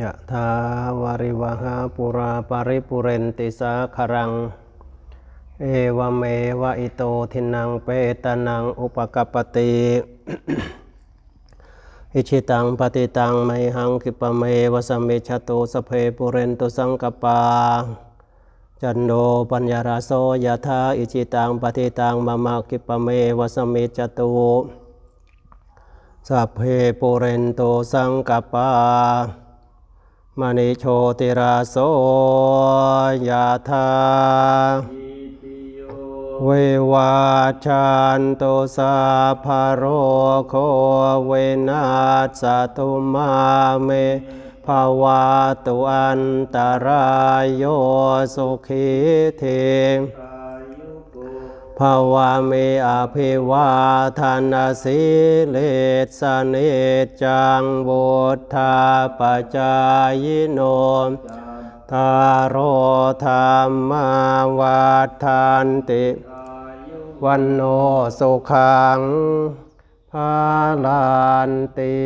ยะถาวาริวหาปุราปาริปุเรนติสาคารัง เอวเมวะอิโตทินังเปตานังอุปกปปติอิชิตังปฏิตังไมหังคิปะเมวะสมมิชตุสเพปุเรนตุสังกปา จันโดปัญญาราโสยะธาอิชิตังปฏิตังมะมะคิปะเมวะสมมิจตุสัพเพปุเรนโตสังกปา มณิโชติราโสยะธาเววาชันโตสาภโรโคเวนัสสตุมาเมภาวะตุอันตรายโยสุขีเท ภาวะเมอภิวาทานาสิเลสเนจังบุทธาปจายโนทาโรธรรมาวัฏานติ วันโนสุขังภาลานติ